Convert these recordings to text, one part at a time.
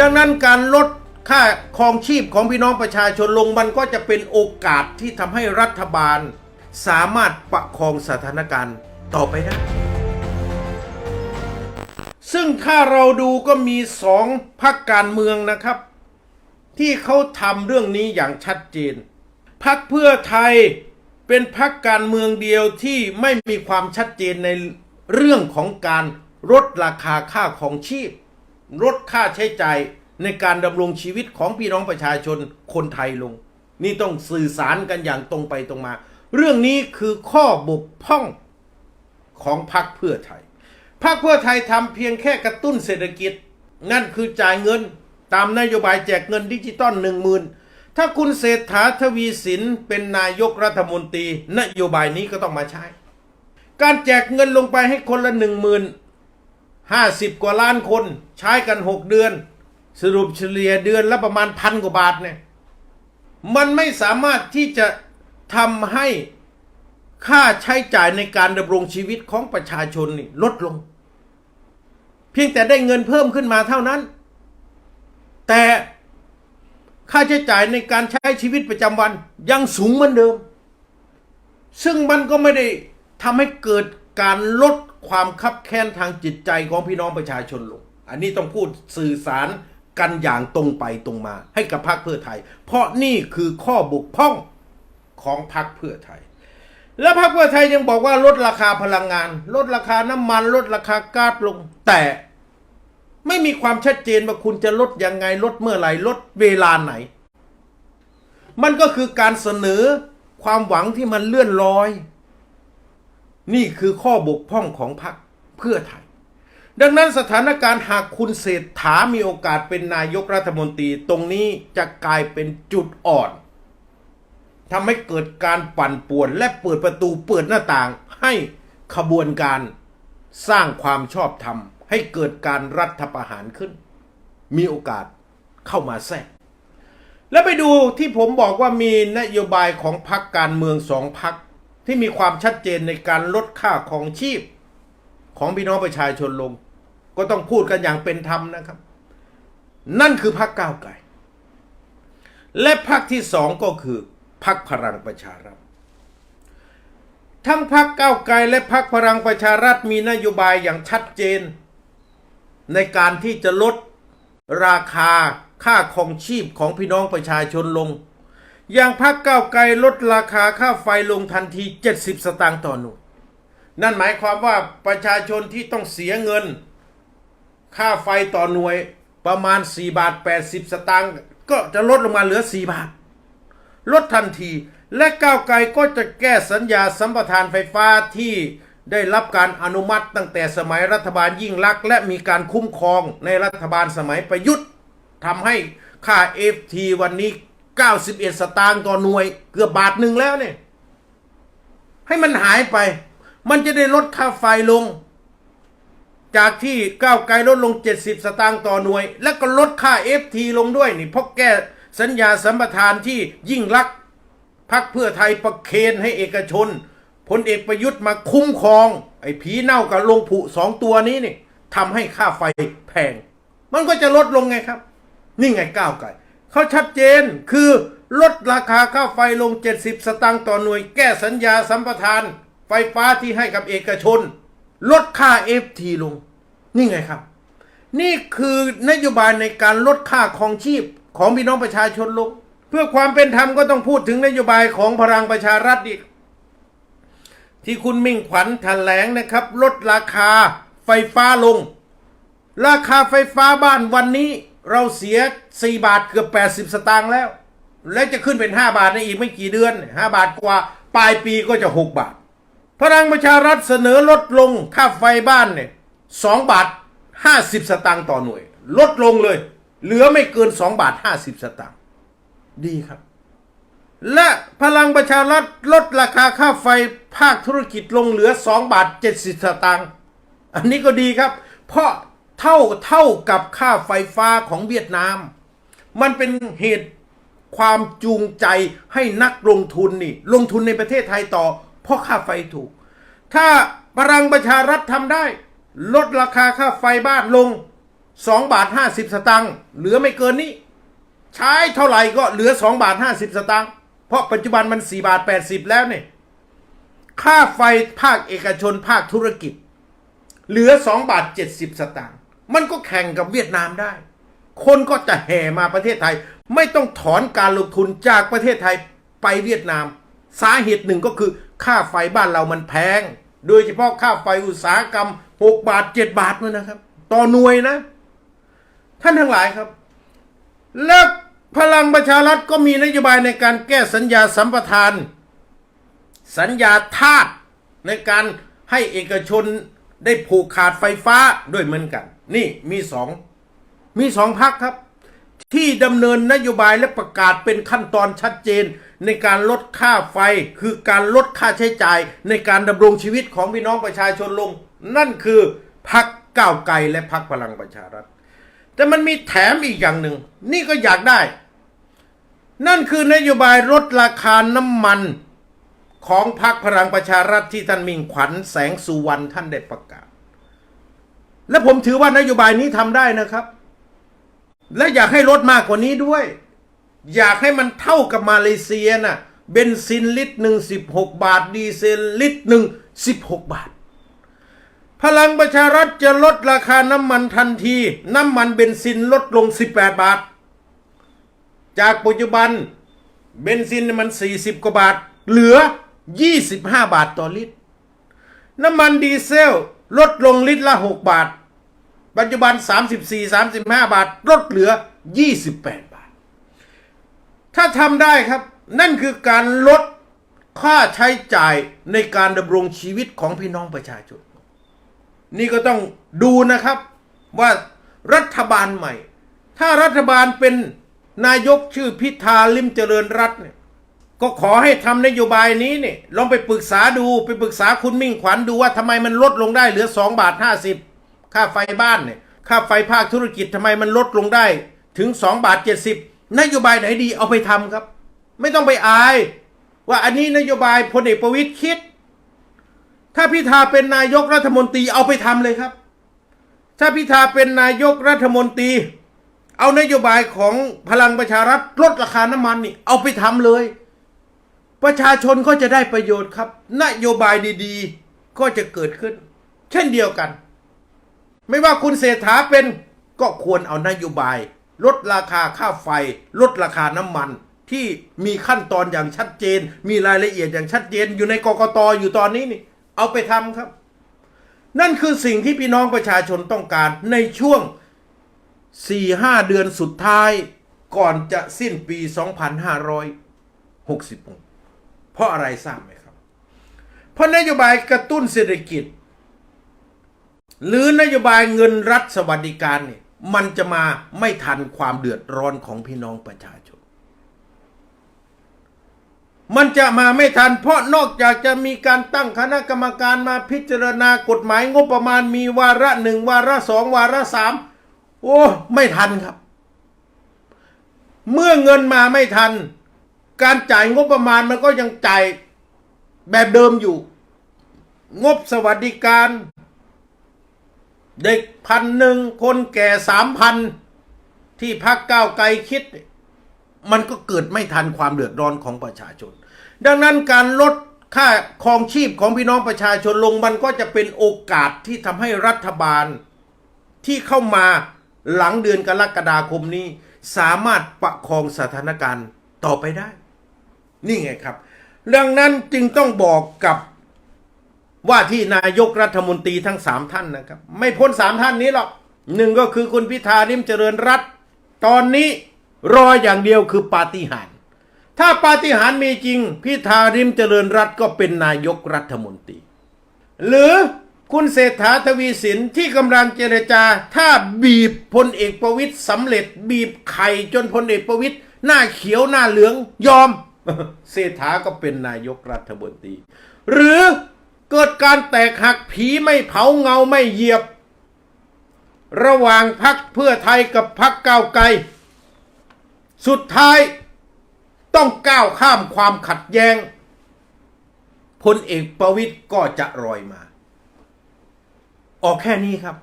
ดังนั้นการลดค่าครองชีพของพี่น้องประชาชนลงมันก็จะเป็นโอกาสที่ทำให้รัฐบาล สามารถประคองสถานการณ์ต่อไปได้ ซึ่งถ้าเราดูก็มีสองพรรคการเมืองนะครับ ที่เขาทำเรื่องนี้อย่างชัดเจนพรรคเพื่อไทยเป็นพรรคการเมืองเดียวที่ไม่มีความชัดเจนในเรื่องของการลดราคาค่าของชีพ ลดค่าใช้จ่ายในการดำรงชีวิตของพี่น้องประชาชนคนไทยลง นี่ต้องสื่อสารกันอย่างตรงไปตรงมา เรื่องนี้คือข้อบกพร่องของพรรคเพื่อไทยพรรคเพื่อไทยทำเพียงแค่กระตุ้นเศรษฐกิจ นั่นคือจ่ายเงินตามนโยบายแจกเงินดิจิตอลหนึ่งหมื่นถ้าคุณเศรษฐาทวีสินเป็นนายกรัฐมนตรี นโยบายนี้ก็ต้องมาใช้ การแจกเงินลงไปให้คนละหนึ่งหมื่น ห้าสิบกว่าล้านคนใช้กันหกเดือน สรุปเฉลี่ยเดือนละประมาณพันกว่าบาทเนี่ยมันไม่สามารถที่จะทำให้ค่าใช้จ่ายในการดำรงชีวิตของประชาชนนี่ลดลง เพียงแต่ได้เงินเพิ่มขึ้นมาเท่านั้น แต่ค่าใช้จ่ายในการใช้ชีวิตประจำวันยังสูงเหมือนเดิม ซึ่งมันก็ไม่ได้ทำให้เกิดการลด ความคับแค้นทางจิตใจของพี่น้องประชาชนลง อันนี้ต้องพูดสื่อสารกันอย่างตรงไปตรงมา ให้กับพรรคเพื่อไทย เพราะนี่คือข้อบกพร่องของพรรคเพื่อไทย และพรรคเพื่อไทยยังบอกว่าลดราคาพลังงาน ลดราคาน้ำมัน ลดราคาก๊าซลง แต่ไม่มีความชัดเจนว่าคุณจะลดยังไงลดเมื่อไหร่ลดเวลาไหน มันก็คือการเสนอความหวังที่มันเลื่อนลอย นี่คือข้อบกพร่องของพรรคเพื่อไทย ดังนั้นสถานการณ์หากคุณเศรษฐามีโอกาสเป็นนายกรัฐมนตรีตรงนี้จะกลายเป็นจุดอ่อนทำให้เกิดการปั่นป่วนและเปิดประตูเปิดหน้าต่างให้ขบวนการสร้างความชอบธรรม ให้เกิดการรัฐประหารขึ้น มีโอกาสเข้ามาแทรกแล้วไปดูที่ผมบอกว่ามีนโยบายของพรรคการเมืองสองพรรค ที่มีความชัดเจนในการลดค่าของชีพของพี่น้องประชาชนลง ก็ต้องพูดกันอย่างเป็นธรรมนะครับ นั่นคือพรรคก้าวไกลและพรรคที่สองก็คือพรรคพลังประชารัฐทั้งพรรคก้าวไกลและพรรคพลังประชารัฐมีนโยบายอย่างชัดเจน ในการที่จะลดราคาค่าครองชีพของพี่น้องประชาชนลง อย่างพรรคก้าวไกลลดราคาค่าไฟลงทันที 70 สตางค์ต่อหน่วยนั่นหมายความว่าประชาชนที่ต้องเสียเงิน ค่าไฟต่อหน่วยประมาณ 4 บาท 80 สตางค์ก็จะลดลงมาเหลือ 4 บาท ลดทันที และก้าวไกลก็จะแก้สัญญาสัมปทานไฟฟ้าที่ได้รับการอนุมัติตั้งแต่สมัยรัฐบาลยิ่งลักษณ์และมีการคุ้มครองในรัฐบาลสมัยประยุทธ์ทำให้ค่า FT วันนี้ 91 สตางค์ต่อหน่วย เกือบบาทหนึ่งแล้วเนี่ย ให้มันหายไป มันจะได้ลดค่าไฟลง จากที่ก้าวไกลลดลง 70 สตางค์ต่อหน่วย แล้วก็ลดค่า FT ลงด้วยนี่เพราะแก้สัญญาสัมปทานที่ยิ่งรักษณ์พักเพื่อไทยประเคนให้เอกชนพลเอกประยุทธ์มาคุ้มครอง ไอ้ผีเน่ากับลงผุสองตัวนี้นี่ทำให้ค่าไฟแพง มันก็จะลดลงไงครับ นี่ไงก้าวไกล เขาชัดเจนคือลดราคาค่าไฟลง 70 สตางค์ต่อหน่วย แก้สัญญาสัมปทาน ไฟฟ้าที่ให้กับเอกชน ลดค่า FT ลง นี่ไงครับ นี่คือนโยบายในการลดค่าครองชีพของพี่น้องประชาชนลง เพื่อความเป็นธรรมก็ต้องพูดถึงนโยบายของพลังประชารัฐอีก ที่คุณมิ่งขวัญแถลงนะครับ ลดราคาไฟฟ้าลง ราคาไฟฟ้าบ้านวันนี้ เราเสีย 4 บาทเกือบ 80 สตางค์แล้ว และจะขึ้นเป็น 5 บาทในอีกไม่กี่เดือน 5 บาทกว่า ปลายปีก็จะ 6 บาท พลังประชารัฐเสนอลดลงค่าไฟบ้านเนี่ย2บาท 50 สตางค์ต่อหน่วย ลดลงเลย เหลือไม่เกิน 2 บาท 50 สตางค์ดีครับ และพลังประชารัฐลดราคาค่าไฟภาคธุรกิจลงเหลือ 2 บาท 70 สตางค์อันนี้ก็ดีครับ เพราะ เท่าเท่ากับค่าไฟฟ้าของเวียดนาม มันเป็นเหตุความจูงใจให้นักลงทุนนี่ ลงทุนในประเทศไทยต่อ เพราะค่าไฟถูก ถ้าพลังประชารัฐทำได้ ลดราคาค่าไฟบ้านลงสองบาทห้าสิบสตางค์เหลือไม่เกินนี้ ใช้เท่าไหร่ก็เหลือสองบาทห้าสิบสตางค์เพราะปัจจุบันมันสี่บาทแปดสิบแล้วเนี่ยค่าไฟภาคเอกชนภาคธุรกิจ เหลือสองบาทเจ็ดสิบสตางค์ มันก็แข่งกับเวียดนามได้ คนก็จะแห่มาประเทศไทย ไม่ต้องถอนการลงทุนจากประเทศไทยไปเวียดนาม สาเหตุหนึ่งก็คือค่าไฟบ้านเรามันแพง โดยเฉพาะค่าไฟอุตสาหกรรมหกบาทเจ็ดบาทนั่นนะครับ ต่อหน่วยนะ ท่านทั้งหลายครับ แล้วพลังประชารัฐก็มีนโยบายในการแก้สัญญาสัมปทาน สัญญาทาสในการให้เอกชนได้ผูกขาดไฟฟ้าด้วยเหมือนกัน นี่มีสองมีสองพักครับ ที่ดำเนินนโยบายและประกาศเป็นขั้นตอนชัดเจน ในการลดค่าไฟคือการลดค่าใช้จ่าย ในการดำรงชีวิตของพี่น้องประชาชนลง นั่นคือพักก้าวไกลและพักพลังประชารัฐ แต่มันมีแถมอีกอย่างหนึ่ง นี่ก็อยากได้ นั่นคือนโยบายลดราคาน้ำมันของพรรคพลังประชารัฐที่ท่านมิ่งขวัญแสงสุวรรณท่านได้ประกาศ และผมถือว่านโยบายนี้ทำได้นะครับ และอยากให้ลดมากกว่านี้ด้วย อยากให้มันเท่ากับมาเลเซียน่ะเบนซินลิตรหนึ่งสิบหกบาท ดีเซลลิตรหนึ่งสิบหกบาท พลังประชารัฐจะลดราคาน้ำมันทันที น้ำมันเบนซินลดลง 18 บาท จากปัจจุบันเบนซินมัน 40 กว่าบาท เหลือ 25 บาทต่อลิตร น้ำมันดีเซลลดลงลิตรละ 6 บาท ปัจจุบัน 34-35 บาทลดเหลือ 28 บาท ถ้าทำได้ครับ นั่นคือการลดค่าใช้จ่ายในการดำรงชีวิตของพี่น้องประชาชน นี่ก็ต้องดูนะครับว่ารัฐบาลใหม่ ถ้ารัฐบาลเป็นนายกชื่อพิธาลิมเจริญรัตน์เนี่ยก็ขอให้ทำนโยบายนี้เนี่ยลองไปปรึกษาดูไปปรึกษาคุณมิ่งขวัญดูว่าทำไมมันลดลงได้เหลือ 2 บาท 50 ค่าไฟบ้านเนี่ยค่าไฟภาคธุรกิจทำไมมันลดลงได้ถึง2บาท70 นโยบายไหนดีเอาไปทำครับ ไม่ต้องไปอาย ว่าอันนี้นโยบายพลเอกประวิตยคิด ถ้าพิธาเป็นนายกรัฐมนตรีเอาไปทำเลยครับ ถ้าพิธาเป็นนายกรัฐมนตรี เอานโยบายของพลังประชารัฐลดราคาน้ำมันนี่เอาไปทำเลย ประชาชนก็จะได้ประโยชน์ครับ นโยบายดีๆ ก็จะเกิดขึ้น เช่นเดียวกัน ไม่ว่าคุณเศรษฐาเป็นก็ควรเอานโยบาย ลดราคาค่าไฟ ลดราคาน้ำมัน ที่มีขั้นตอนอย่างชัดเจน มีรายละเอียดอย่างชัดเจน อยู่ในกกตอยู่ตอนนี้นี่ เอาไปทำครับ นั่นคือสิ่งที่พี่น้องประชาชนต้องการในช่วง 4-5 เดือนสุดท้ายก่อนจะสิ้นปี 2566 เพราะอะไรทราบไหมครับ เพราะนโยบายกระตุ้นเศรษฐกิจ หรือนโยบายเงินรัฐสวัสดิการเนี่ยมันจะมาไม่ทันความเดือดร้อนของพี่น้องประชาชน มันจะมาไม่ทัน เพราะนอกจากจะมีการตั้งคณะกรรมการมาพิจารณากฎหมายงบประมาณมีวาระหนึ่งวาระสองวาระสามโอ้ไม่ทันครับ เมื่อเงินมาไม่ทัน การจ่ายงบประมาณมันก็ยังจ่ายแบบเดิมอยู่ งบสวัสดิการ เด็กพันหนึ่งคนแก่สามพันที่พักก้าวไกลคิด มันก็เกิดไม่ทันความเดือดร้อนของประชาชน ดังนั้นการลดค่าครองชีพของพี่น้องประชาชนลงมันก็จะเป็นโอกาสที่ทำให้รัฐบาลที่เข้ามาหลังเดือนกรกฎาคมนี้ สามารถประคองสถานการณ์ต่อไปได้ นี่ไงครับ ดังนั้นจึงต้องบอกกับ ว่าที่นายกรัฐมนตรีทั้งสามท่านนะครับ ไม่พ้นสามท่านนี้หรอกหนึ่งก็คือคุณพิธาลิมเจริญรัตตอนนี้รออย่างเดียวคือปาฏิหาริย์ถ้าปาฏิหาริย์มีจริง พิธาลิมเจริญรัตก็เป็นนายกรัฐมนตรี หรือคุณเศรษฐาทวีสินที่กำลังเจรจา ถ้าบีบพลเอกประวิตยสำเร็จ บีบไข่จนพลเอกประวิตยหน้าเขียวหน้าเหลืองยอม เศรษฐาก็เป็นนายกรัฐมนตรี หรือ เกิดการแตกหักผีไม่เผาเงาไม่เหยียบ ระหว่างพักเพื่อไทยกับพักก้าวไกล สุดท้ายต้องก้าวข้ามความขัดแย้งพลเอกประวิตยก็จะรอยมา ออกแค่นี้ครับ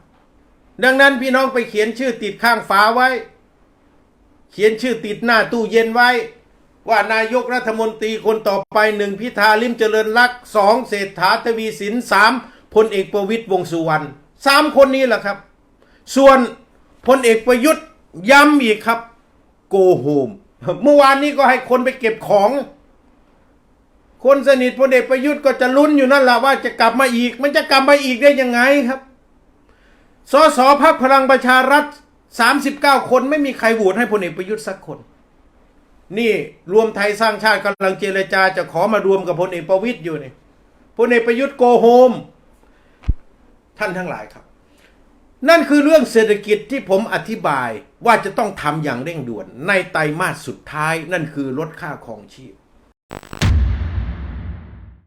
ดังนั้นพี่น้องไปเขียนชื่อติดข้างฝาไว้ เขียนชื่อติดหน้าตู้เย็นไว้ ว่านายกรัฐมนตรีคนต่อไปหนึ่งพิธาลิมเจริญรักสองเศรษฐาทวีสินสามพลเอกประวิตยวงสุวรรณสามคนนี้แหละครับ ส่วนพลเอกประยุทธ์ย้ำอีกครับโกโฮมเมื่อวานนี้ก็ให้คนไปเก็บของ คนสนิทพลเอกประยุทธ์ก็จะลุ้นอยู่นั่นแหละว่าจะกลับมาอีก มันจะกลับมาอีกได้ยังไงครับสสพักพลังประชารัฐ 39 คนไม่มีใครโหวตให้พลเอกประยุทธ์สักคน นี่รวมไทยสร้างชาติกำลังเจรจา จะขอมารวมกับพลเอกประวิตยอยู่นี่พลเอกประยุทธ์โกโฮม ท่านทั้งหลายครับ นั่นคือเรื่องเศรษฐกิจที่ผมอธิบายว่าจะต้องทำอย่างเร่งด่วน ในไตรมาสสุดท้ายนั่นคือลดค่าครองชีพ